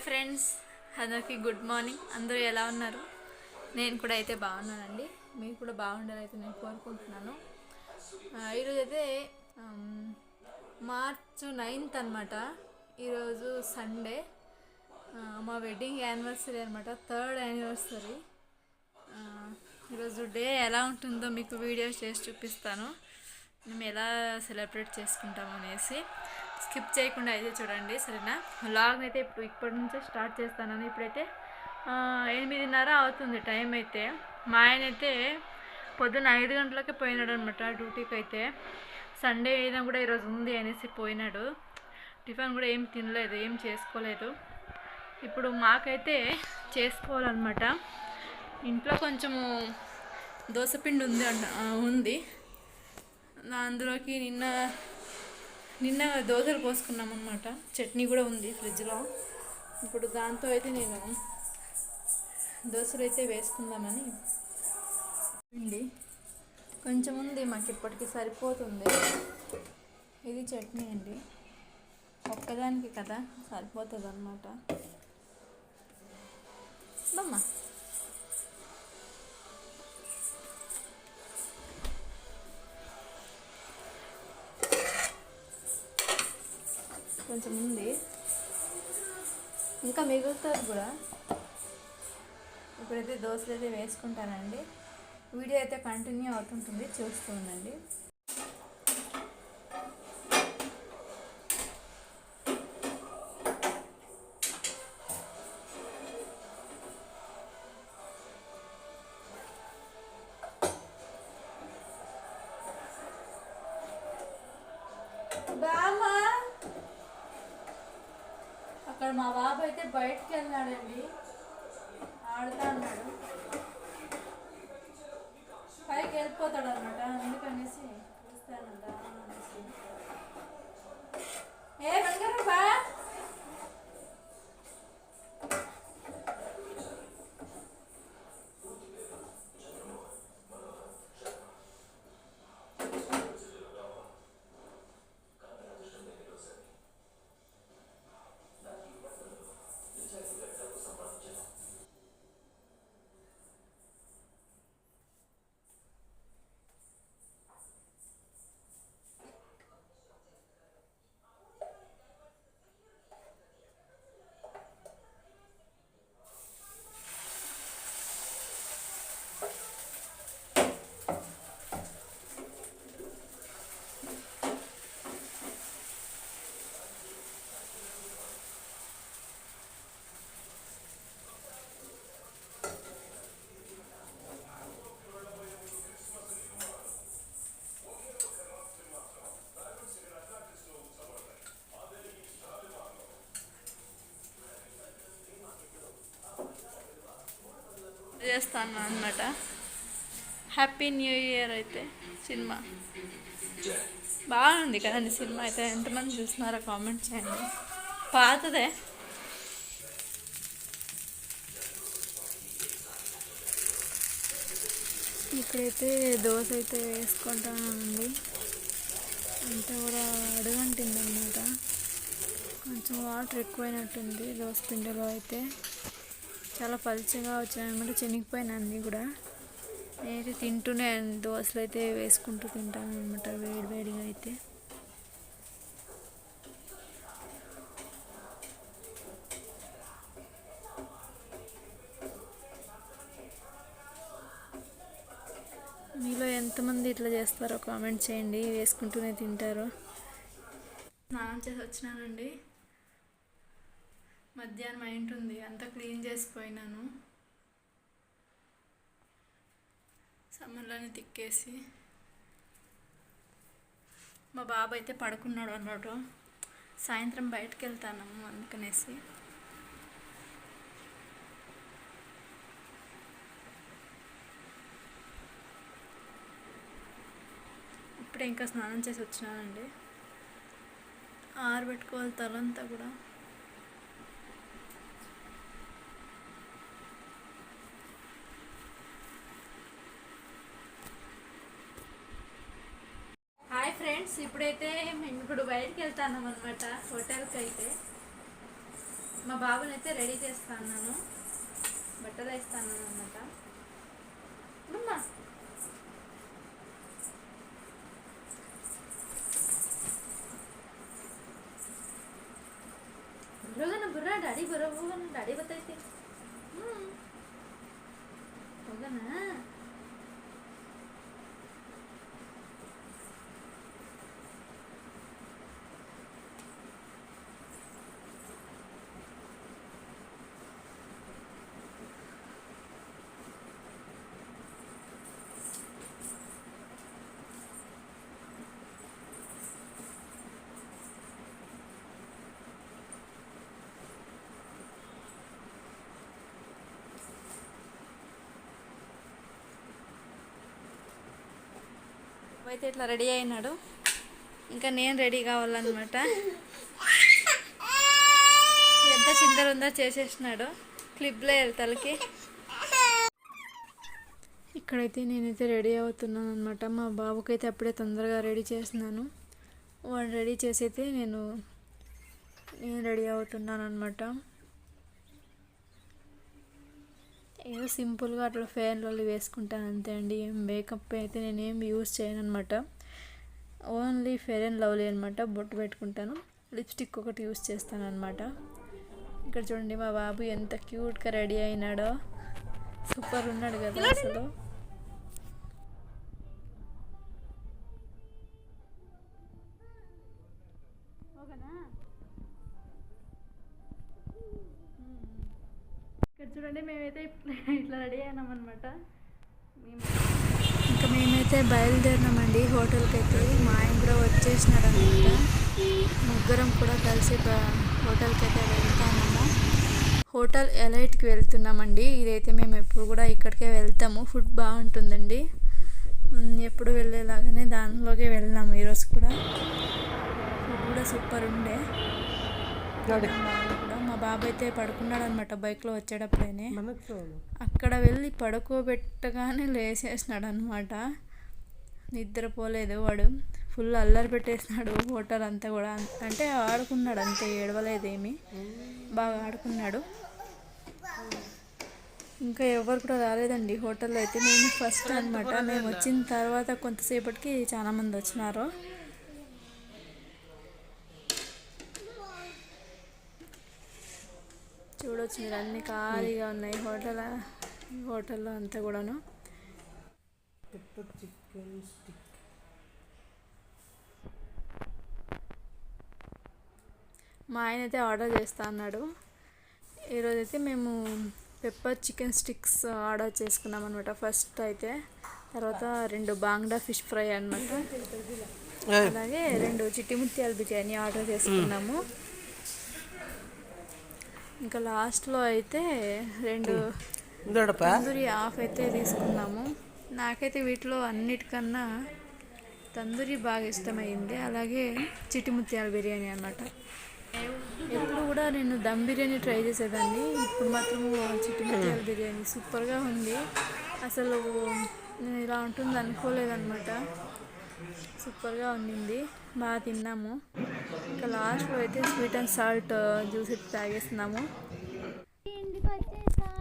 Hi friends అందరికీ good morning అందరూ ఎలా ఉన్నారు? నేను కూడా అయితే బాగున్నానండి. మీరు కూడా బాగుండాలి అయితే నేను కోరుకుంటున్నాను. ఈరోజు అయితే మార్చ్ నైన్త్ అనమాట ఈరోజు సండే. మా వెడ్డింగ్ యానివర్సరీ అనమాట థర్డ్ యానివర్సరీ ఈరోజు డే ఎలా ఉంటుందో మీకు వీడియోస్ చేసి చూపిస్తాను. మేము ఎలా సెలబ్రేట్ చేసుకుంటాం అనేసి. స్కిప్ చేయకుండా అయితే చూడండి సరేనా? లాగ్ అయితే ఇప్పుడు ఇప్పటి నుంచే స్టార్ట్ చేస్తానని ఇప్పుడైతే ఎనిమిదిన్నర అవుతుంది టైం అయితే. మా ఆయన అయితే పొద్దున్న ఐదు గంటలకే పోయినాడు అనమాట డ్యూటీకి అయితే. సండే అయినా కూడా ఈరోజు ఉంది అనేసి పోయినాడు. టిఫిన్ కూడా ఏం తినలేదు ఏం చేసుకోలేదు. ఇప్పుడు మాకైతే చేసుకోవాలన్నమాట. ఇంట్లో కొంచెము దోసపిండి ఉంది అంట ఉంది. నా- అందులోకి నిన్న నిన్న దోశలు పోసుకున్నాం అనమాట చట్నీ కూడా ఉంది ఫ్రిడ్జ్లో. ఇప్పుడు దాంతో అయితే నేను దోశలు అయితే వేసుకుందామని. పిండి కొంచెం ఉంది మాకు ఇప్పటికి సరిపోతుంది. ఇది చట్నీ అండి. ఒక్కదానికి కదా సరిపోతుంది అనమాట కొంచెం ఉంది. ఇంకా మిగులుతుంది కూడా. ఇప్పుడైతే దోశలు అయితే వేసుకుంటానండి. వీడియో అయితే కంటిన్యూ అవుతుంటుంది చూస్తూ ఉండండి. అక్కడ మా బాబు అయితే బయటకు వెళ్ళాడండి. ఆడుతా ఉన్నాడు పైకి వెళ్ళిపోతాడు అనమాట అందుకనేసి చూస్తానంట. ఏ బంగారు చేస్తాను అనమాట హ్యాపీ న్యూ ఇయర్ అయితే సినిమా. బాగుంది కదండి సినిమా అయితే. ఎంతమంది చూస్తున్నారో కామెంట్ చేయండి. పాతదే. ఇక్కడైతే దోశ అయితే వేసుకుంటానండి. అంతా కూడా అడుగంటింది అనమాట కొంచెం వాటర్ ఎక్కువైనట్టుంది దోశ పిండిలో అయితే. చాలా పలుచగా వచ్చాయన్నమాట. చినిగిపోయిన అన్నీ కూడా. నేనైతే తింటూనే దోశలు అయితే వేసుకుంటూ తింటాను అనమాట వేడి వేడిగా అయితే. మీలో ఎంతమంది ఇట్లా చేస్తారో కామెంట్ చేయండి. వేసుకుంటూనే తింటారో. స్నానం చేసి వచ్చినానండి. మధ్యాహ్నం అయింటుంది అంతా క్లీన్ చేసిపోయినాను. సమ్మర్లోనే తిక్కేసి. మా బాబు అయితే పడుకున్నాడు అన్నాడు సాయంత్రం బయటకు వెళ్తాను అందుకనేసి. ఇప్పుడే ఇంకా స్నానం చేసి వచ్చినానండి. ఆరబెట్టుకోవాలి తలంతా కూడా. ఫ్రెండ్స్ ఇప్పుడైతే మేము ఇప్పుడు బయటికి వెళ్తాను అనమాట హోటల్కి అయితే మా బాబుని అయితే రెడీ చేస్తాను బట్టలు వేస్తాను అనమాట అమ్మా ಬರೋಗನ ಬರ ಡ್ಯಾಡಿ ಬರೋ ಹೋಗನ ಡ್ಯಾಡಿ అయితే ఇట్లా రెడీ అయినాడు. ఇంకా నేను రెడీ కావాలన్నమాట. ఎంత చిందర ఉందో చేసేసినాడు. క్లిప్లో తలకి. ఇక్కడైతే నేనైతే రెడీ అవుతున్నాను అనమాట మా బాబుకైతే అప్పుడే తొందరగా రెడీ చేస్తున్నాను వాడు రెడీ చేసైతే నేను నేను రెడీ అవుతున్నాను అనమాట ఏదో సింపుల్గా అట్లా ఫేర్లో వేసుకుంటాను అంతే అండి. ఏం మేకప్ అయితే నేను యూస్ చేయను అనమాట ఓన్లీ ఫేర్ అండ్ లవ్లీ అనమాట బొట్టు పెట్టుకుంటాను. లిప్స్టిక్ ఒకటి యూస్ చేస్తాను అనమాట ఇక్కడ చూడండి మా బాబు ఎంత క్యూట్గా రెడీ అయినాడో. సూపర్ ఉన్నాడు కదా అసలు. చూడండి మేమైతే ఇట్లా ఇట్లా రెడీ అయినామన్నమాట. మేము ఇంకా మేమైతే బయలుదేరినామండి హోటల్కి అయితే మా ఆయన కూడా వచ్చేసినాడు అనమాట ముగ్గురం కూడా కలిసి బ- హోటల్కి అయితే వెళ్తాము హోటల్ ఎలైట్కి వెళ్తున్నామండి. ఇదైతే మేము ఎప్పుడు కూడా ఇక్కడికే వెళ్తాము. ఫుడ్ బాగుంటుందండి. ఎప్పుడు వెళ్ళేలాగానే దానిలోకి వెళ్ళాము ఈరోజు కూడా. ఫుడ్ కూడా సూపర్ ఉండే. మా బాబు అయితే పడుకున్నాడు అనమాట బైక్లో వచ్చేటప్పుడేనే. అక్కడ వెళ్ళి పడుకోబెట్టగానే లేచేసినాడు అనమాట నిద్రపోలేదు వాడు. ఫుల్ అల్లరి పెట్టేసినాడు హోటల్ అంతా కూడా. అంటే ఆడుకున్నాడు అంతే ఏడవలేదేమి. బాగా ఆడుకున్నాడు. ఇంకా ఎవరు కూడా రాలేదండి హోటల్లో అయితే. నేను ఫస్ట్ అనమాట మేము వచ్చిన తర్వాత కొంతసేపటికి చాలా మంది వచ్చినారు. చూడొచ్చు మీరు అన్ని ఖాళీగా ఉన్నాయి. హోటల్ హోటల్లో అంతా కూడాను. Chicken stick. మా ఆయన అయితే ఆర్డర్ చేస్తా అన్నాడు. ఈరోజైతే మేము పెప్పర్ చికెన్ స్టిక్స్ ఆర్డర్ చేసుకున్నాం అనమాట ఫస్ట్ అయితే తర్వాత రెండు బాంగ్డా ఫిష్ ఫ్రై అనమాట అలాగే రెండు చిట్టి ముత్యాల బిర్యానీ ఆర్డర్ చేసుకున్నాము. ఇంకా లాస్ట్లో అయితే రెండు తందూరి హాఫ్ అయితే తీసుకున్నాము. నాకైతే వీటిలో అన్నిటికన్నా తందూరి బాగా ఇష్టమైంది. అలాగే చిట్టి ముత్యాల బిర్యానీ అన్నమాట. ఎప్పుడు కూడా నేను దమ్ బిర్యానీ ట్రై చేసేదాన్ని. ఇప్పుడు మాత్రం చిట్టి ముత్యాల బిర్యానీ సూపర్గా ఉంది. అసలు నేను ఇలా ఉంటుంది అనుకోలేదన్నమాట సూపర్గా ఉండింది. బాగా తిన్నాము. ఇంకా లాస్ట్లో అయితే స్వీట్ అండ్ సాల్ట్ జ్యూస్ అయితే తాగేస్తున్నాము. ఇంటికి వచ్చేసాం